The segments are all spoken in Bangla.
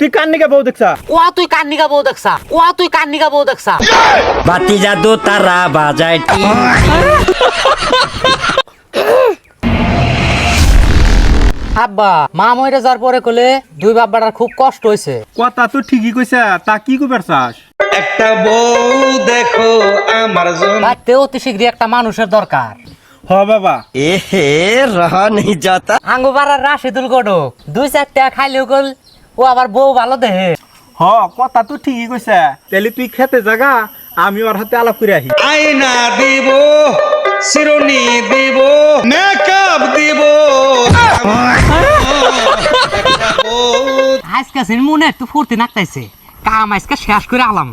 তুই কান নিকে বউ দেখছা? ও তুই কান্নিকা বউ দেখছা? ও তুই কান্নিকা বউ দেখছা? বাতি জাদু তারা বাজায় আব্বা মা মরে যাওয়ার পরে কলে দুই বাব্বাটার খুব কষ্ট হয়েছে কথা তো ঠিকই কইছা তা কি কইবার চাস একটা বউ দেখো আমার জন্য। বাড়তে অতি শীঘ্রই একটা মানুষের দরকার। হ বাবা। এ হে রহা নেই যাতা আঙ্গু পাড়ার রাশিদুল গডক দুই চারটা খাইলেও গল ও আবার বউ ভালো দেহে। হ কথা তো ঠিকই কইছা। তাহলে তুই খেতে জাগা আমি ওর হাতে আলাপ করে আহি। আয়না দিব শিরোনি দিব মেকআপ দিব। আজকে সিন মনে একটু ফুর্তি নাকতাইছে। কাম আজকে শেষ করে আলাম।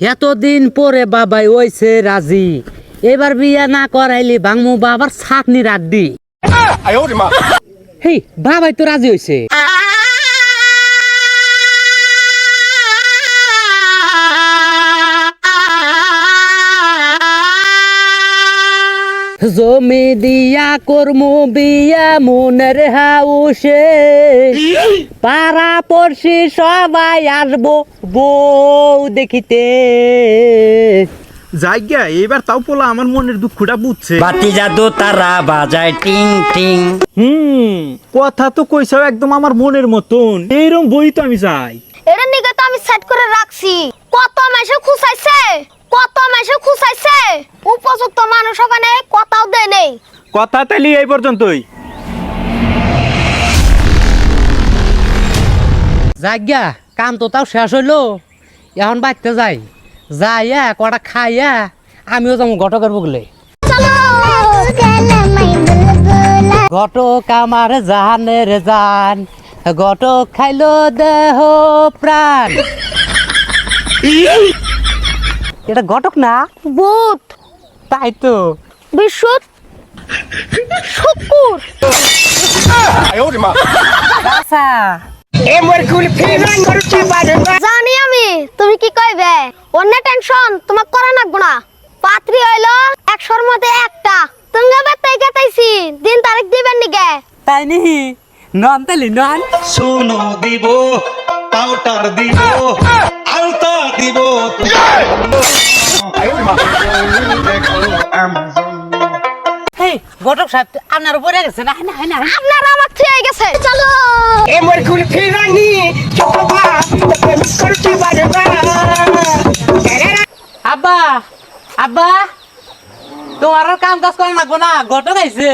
এতদিন পরে বাবাই ওইছে রাজি। এবার বিয়া না করাইলি বাংমু বাবার সাত নি রাত দি বাবাই তো রাজি হইছে। জমি দিয়া কর্মু বিয়া মনের হাউসে। পাড়া পড়শি সবাই আসব বউ দেখিতে। যাইগা এবার তাও পোলা আমার মনের দুঃখটা বুঝছে। বাতি জাদু তারা বাজায় টিং টিং। হুম কথা তো কইছাও একদম আমার মনের মতন। এইরকম বই তো আমি চাই। এটা নিকে তো আমি সেট করে রাখছি। কত মাসে খুসাইছে কত মাসে খুসাইছে উপযুক্ত মানুষ ওখানে কথাও দেয় নেই। কথা তাইলে এই পর্যন্তই। যাজ্ঞা কাম তো তাও শেষ হইল। এখন বাড়তে যাই। যাইয়া কটা খাইয়া আমিও যাব ঘটকের বুকলে চলো! ঘটক আমার জানের জান ঘটক খাইলো দেহ প্রাণ। এটা ঘটক না? ভূত। তাই তো। বিশুদ্ধ শুকুর। আচ্ছা। জানি আমি তুমি কি কইবে? অন্য টেনশন তোমার করা লাগবো না। পাত্রী হইল একশোর মধ্যে একটা। তুমি বেতাই গেতাইছি দিন তারিখ দিবেন নিকে? তাই নি নন তালি নন। সোনো দিব পাউডার দিব। দিব দেখো আমার জন্য হেই ঘটক সাহেব আপনার উপরে গেছে না? না না। আপনারা আমার থিয়ে গেছে। চলো। আব্বা আব্বা তোমার কাম কাজ করা লাগবো না ঘটক আইছে।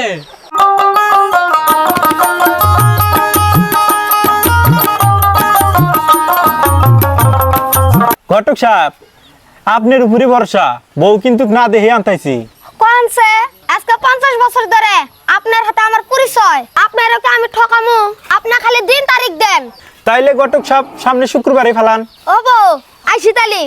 ঘটক সাহেব আপনার উপরে ভরসা বউ কিন্তু না দেহে আনতাইছি। কোনছে আজকে পঞ্চাশ বছর ধরে আপনার হাতে আমার পরিচয়। আপনার ওকে আমি ঠকামু। আপনি খালি দিন তারিখ দেন। তাইলে ঘটক সাহেব সামনে শুক্রবারে ফেলান। ও বউ আইসি তালি।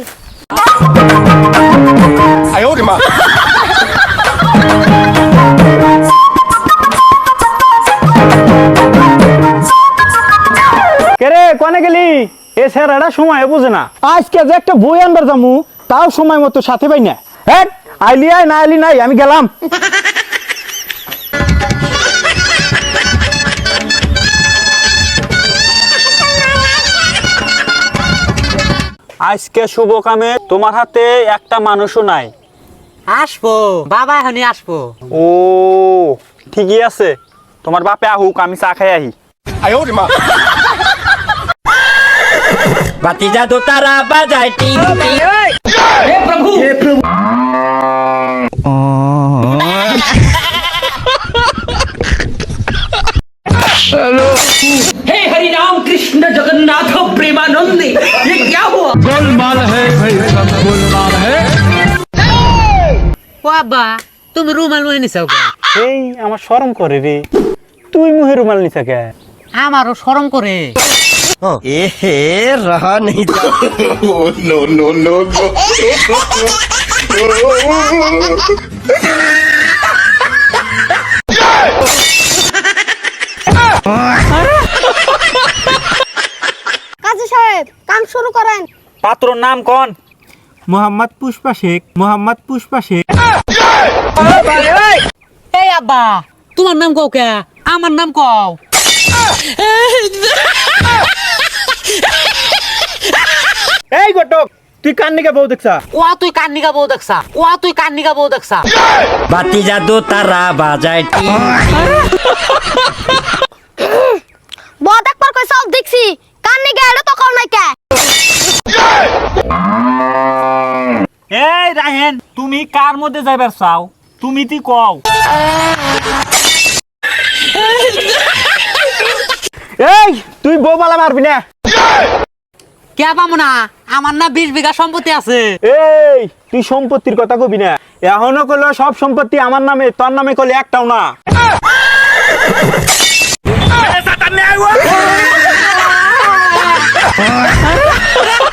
এ স্যারাটা সময় বুঝে না। আজকে যে একটা বই আনবার যামু তাও সময় মতো সাথে পাই না। হ্যাঁ আইলি আয় না আইলি নাই আমি গেলাম। আজকে শুভ কামে তোমার হাতে একটা মানুষও নাই। আসব বাবা এখনই আসব। ও ঠিকই আছে। তোমার বাপে আহুক আমি চা খাই আহি। বাতি জাদু তারা বাজায় টিং টিং हे हरि राम कृष्ण जगन्नाथ प्रेमानंदी ये क्या हुआ ও আব্বা তুমি রুমাল লয়ে নিছাও কে? এই আমার শরম করে রে তুই মুহে রুমাল নিছে কে আমারও শরম করে এ হে রহা নেই যাতা কাজী সাহেব কাম শুরু করেন। পাত্রর নাম কোন? মোহাম্মদ পুষ্পা শেখ মোহাম্মদ পুষ্পা শেখ। এই আব্বা তোমার নাম কও কে? আমার নাম কও। এই ঘটক তুই কান্নিকা বউ দেখছা? ও তুই কান্নিকা বউ দেখছা? ও তুই কান্নিকা বউ দেখছা? বাতি জাদু তারা বাজায় টিং বদ একবার কই সব দেখছি। কান্নি গেলে তো কও নাই কে। এই রাহেন তুমি কার মধ্যে যাইবার চাও? তুমি তুই কও। তুই বউ বালা মারবি না। কে পাবো না? আমার না বিশ বিঘা সম্পত্তি আছে। এই তুই সম্পত্তির কথা কবি না। এখনও কইলো সব সম্পত্তি আমার নামে তোর নামে করলে একটাও না।